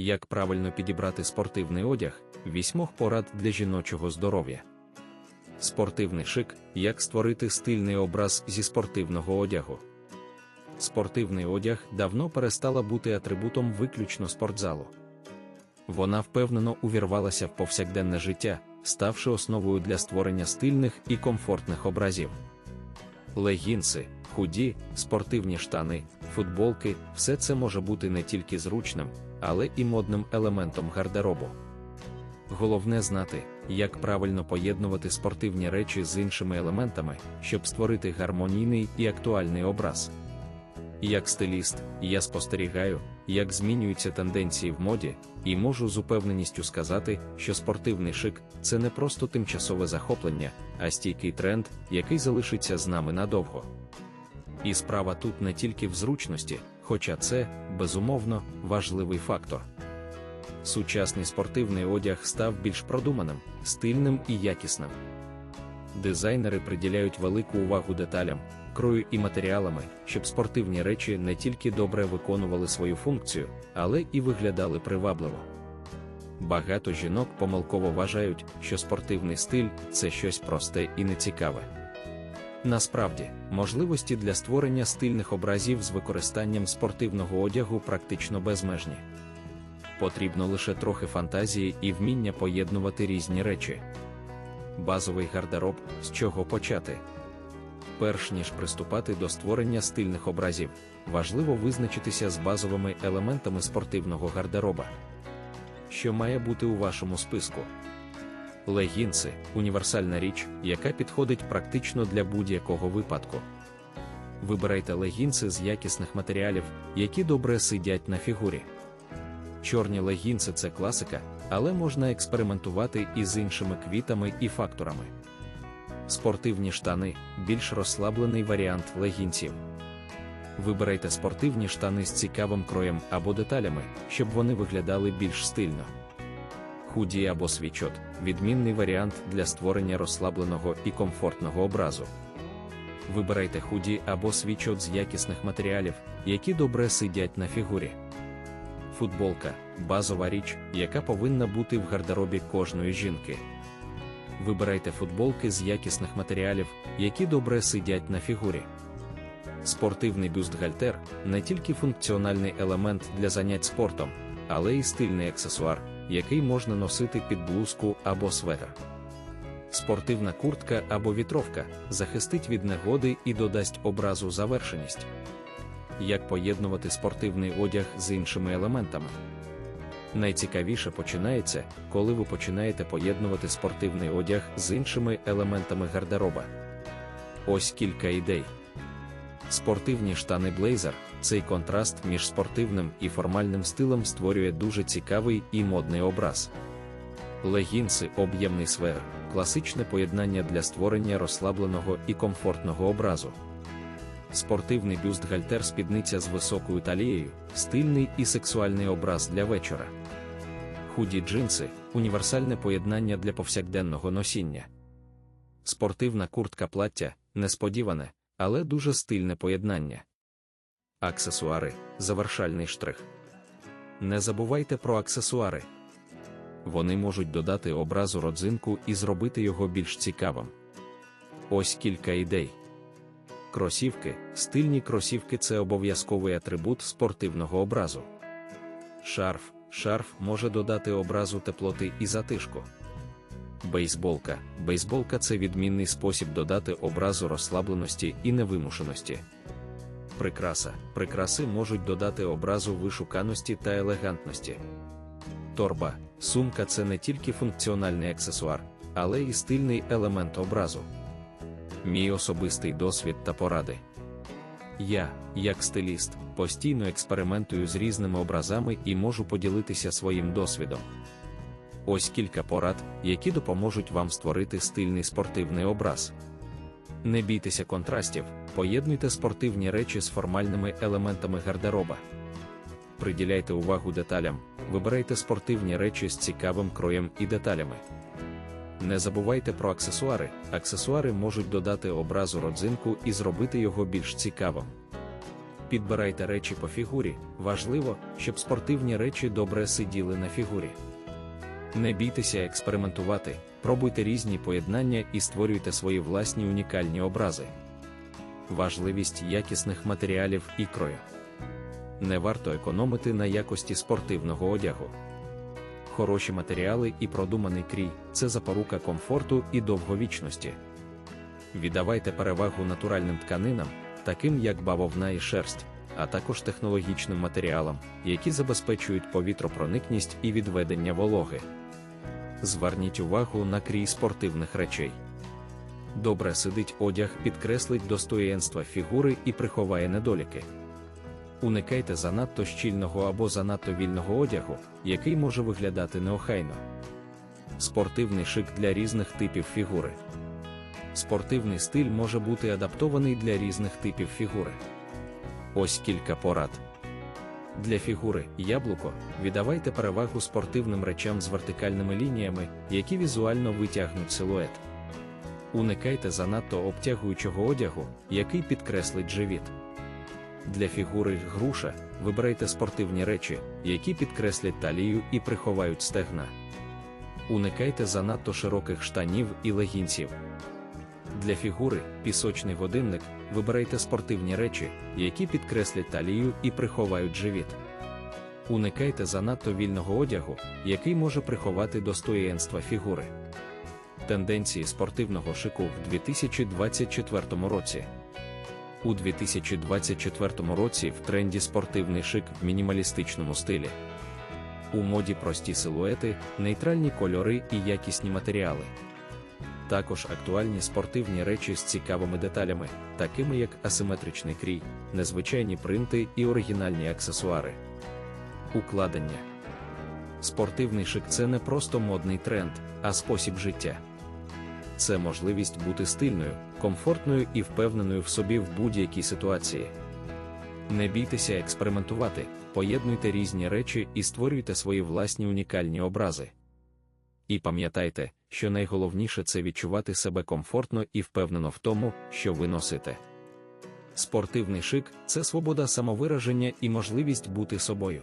Як правильно підібрати спортивний одяг, вісьмох порад для жіночого здоров'я. Спортивний шик як створити стильний образ зі спортивного одягу. Спортивний одяг давно перестала бути атрибутом виключно спортзалу. Вона впевнено увірвалася в повсякденне життя, ставши основою для створення стильних і комфортних образів. Легінси, худі, спортивні штани, футболки все це може бути не тільки зручним, але і модним елементом гардеробу. Головне знати, як правильно поєднувати спортивні речі з іншими елементами, щоб створити гармонійний і актуальний образ. Як стиліст, я спостерігаю, як змінюються тенденції в моді, і можу з упевненістю сказати, що спортивний шик це не просто тимчасове захоплення, а стійкий тренд, який залишиться з нами надовго. І справа тут не тільки в зручності, хоча це, безумовно, важливий фактор. Сучасний спортивний одяг став більш продуманим, стильним і якісним. Дизайнери приділяють велику увагу деталям, крою і матеріалами, щоб спортивні речі не тільки добре виконували свою функцію, але і виглядали привабливо. Багато жінок помилково вважають, що спортивний стиль це щось просте і нецікаве. Насправді, можливості для створення стильних образів з використанням спортивного одягу практично безмежні. Потрібно лише трохи фантазії і вміння поєднувати різні речі. Базовий гардероб, з чого почати. Перш ніж приступати до створення стильних образів, важливо визначитися з базовими елементами спортивного гардероба. Що має бути у вашому списку? Легінси універсальна річ, яка підходить практично для будь-якого випадку. Вибирайте легінси з якісних матеріалів, які добре сидять на фігурі. Чорні легінси це класика, але можна експериментувати і з іншими квітами і факторами. Спортивні штани більш розслаблений варіант легінців. Вибирайте спортивні штани з цікавим кроєм або деталями, щоб вони виглядали більш стильно. Худі або свічот відмінний варіант для створення розслабленого і комфортного образу. Вибирайте худі або свічот з якісних матеріалів, які добре сидять на фігурі. Футболка базова річ, яка повинна бути в гардеробі кожної жінки. Вибирайте футболки з якісних матеріалів, які добре сидять на фігурі. Спортивний бюстгальтер не тільки функціональний елемент для занять спортом, але й стильний аксесуар, який можна носити під блузку або светр. Спортивна куртка або вітровка захистить від негоди і додасть образу завершеність. Як поєднувати спортивний одяг з іншими елементами? Найцікавіше починається, коли ви починаєте поєднувати спортивний одяг з іншими елементами гардероба. Ось кілька ідей. Спортивні штани блейзер цей контраст між спортивним і формальним стилем створює дуже цікавий і модний образ. Легінси об'ємний светр – класичне поєднання для створення розслабленого і комфортного образу. Спортивний бюстгальтер спідниця з високою талією, стильний і сексуальний образ для вечора. Худі джинси універсальне поєднання для повсякденного носіння. Спортивна куртка плаття несподіване, але дуже стильне поєднання. Аксесуари завершальний штрих. Не забувайте про аксесуари. Вони можуть додати образу родзинку і зробити його більш цікавим. Ось кілька ідей. Кросівки, стильні кросівки це обов'язковий атрибут спортивного образу. Шарф, шарф може додати образу теплоти і затишку. Бейсболка. Бейсболка це відмінний спосіб додати образу розслабленості і невимушеності. Прикраса. Прикраси можуть додати образу вишуканості та елегантності. Торба, сумка це не тільки функціональний аксесуар, але і стильний елемент образу. Мій особистий досвід та поради. Я, як стиліст, постійно експериментую з різними образами і можу поділитися своїм досвідом. Ось кілька порад, які допоможуть вам створити стильний спортивний образ. Не бійтеся контрастів, поєднуйте спортивні речі з формальними елементами гардероба. Приділяйте увагу деталям, вибирайте спортивні речі з цікавим кроєм і деталями. Не забувайте про аксесуари. Аксесуари можуть додати образу родзинку і зробити його більш цікавим. Підбирайте речі по фігурі. Важливо, щоб спортивні речі добре сиділи на фігурі. Не бійтеся експериментувати, пробуйте різні поєднання і створюйте свої власні унікальні образи. Важливість якісних матеріалів і крою. Не варто економити на якості спортивного одягу. Хороші матеріали і продуманий крій це запорука комфорту і довговічності. Віддавайте перевагу натуральним тканинам, таким як бавовна і шерсть, а також технологічним матеріалам, які забезпечують повітропроникність і відведення вологи. Зверніть увагу на крій спортивних речей. Добре сидить одяг, підкреслить достоєнства фігури і приховає недоліки. Уникайте занадто щільного або занадто вільного одягу, який може виглядати неохайно. Спортивний шик для різних типів фігури. Спортивний стиль може бути адаптований для різних типів фігури. Ось кілька порад. Для фігури яблуко віддавайте перевагу спортивним речам з вертикальними лініями, які візуально витягнуть силует. Уникайте занадто обтягуючого одягу, який підкреслить живіт. Для фігури груша вибирайте спортивні речі, які підкреслять талію і приховають стегна. Уникайте занадто широких штанів і легінців. Для фігури пісочний годинник вибирайте спортивні речі, які підкреслять талію і приховають живіт. Уникайте занадто вільного одягу, який може приховати достоєнства фігури. Тенденції спортивного шику в 2024 році. У 2024 році в тренді спортивний шик в мінімалістичному стилі. У моді прості силуети, нейтральні кольори і якісні матеріали. Також актуальні спортивні речі з цікавими деталями, такими як асиметричний крій, незвичайні принти і оригінальні аксесуари. Укладення. Спортивний шик це не просто модний тренд, а спосіб життя. Це можливість бути стильною, комфортною і впевненою в собі в будь-якій ситуації. Не бійтеся експериментувати, поєднуйте різні речі і створюйте свої власні унікальні образи. І пам'ятайте, що найголовніше це відчувати себе комфортно і впевнено в тому, що ви носите. Спортивний шик це свобода самовираження і можливість бути собою.